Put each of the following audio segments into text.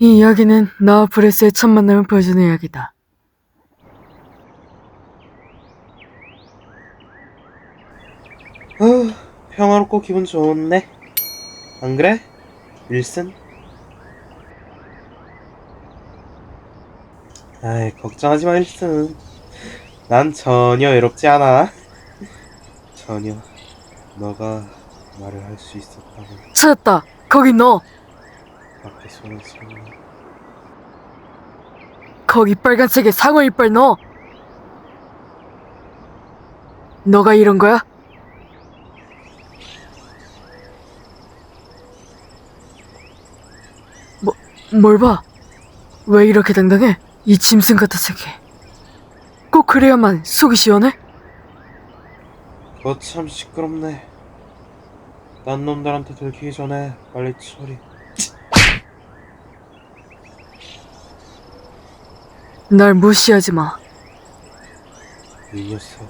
이 이야기는 나와 브레스의 첫 만남을 보여주는 이야기다. 후, 평화롭고 기분 좋네. 안 그래? 윌슨? 아이, 걱정하지 마, 윌슨. 난 전혀 외롭지 않아. 전혀. 너가 말을 할 수 있었다고. 찾았다. 거기 너. 앞에 손을 손. 거기 빨간색의 상어 이빨 너. 너가 이런 거야? 뭐, 뭘 봐? 왜 이렇게 당당해? 이 짐승 같은 새끼. 꼭 그래야만 속이 시원해? 그거 참 시끄럽네. 딴 놈들한테 들키기 전에 빨리 처리. 날 무시하지 마. 이 녀석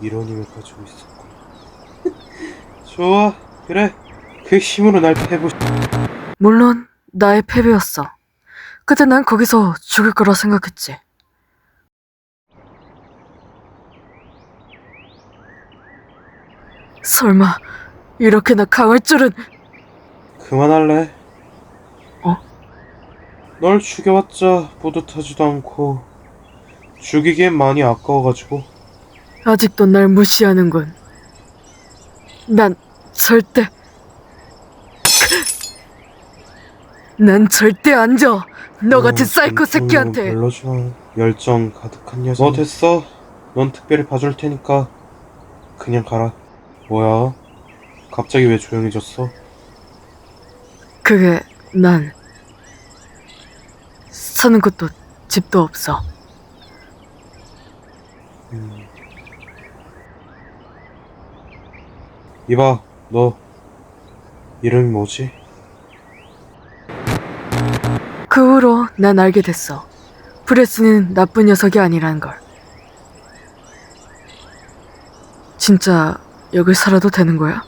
이런 힘을 가지고 있었군. 좋아, 그래. 그 힘으로 날 패보. 물론 나의 패배였어. 그때 난 거기서 죽을 거라 생각했지. 설마 이렇게나 강할 줄은 그만할래. 어? 널 죽여봤자 뿌듯하지도 않고 죽이기엔 많이 아까워가지고 아직도 날 무시하는군. 난 절대 난 절대 안 져. 너 같은 사이코 새끼한테. 불러주마. 열정 가득한 녀석. 너 됐어. 넌 특별히 봐줄 테니까 그냥 가라. 뭐야? 갑자기 왜 조용해졌어? 그게 난 사는 것도 집도 없어. 음. 이봐, 너 이름이 뭐지? 그 후로 난 알게 됐어. 브레스는 나쁜 녀석이 아니라는 걸. 진짜 여길 살아도 되는 거야?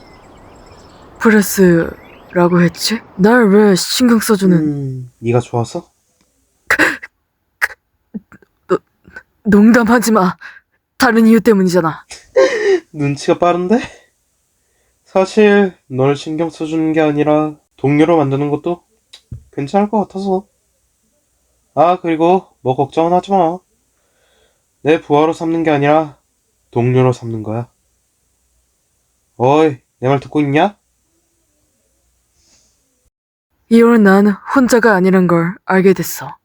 브레스라고 했지? 날 왜 신경 써주는 음, 네가 좋아서? 농담하지 마. 다른 이유 때문이잖아. 눈치가 빠른데? 사실 널 신경 써주는 게 아니라 동료로 만드는 것도 괜찮을 것 같아서. 아, 그리고 뭐 걱정은 하지 마. 내 부하로 삼는 게 아니라 동료로 삼는 거야. 어이, 내 말 듣고 있냐? 이후로 난 혼자가 아니란 걸 알게 됐어.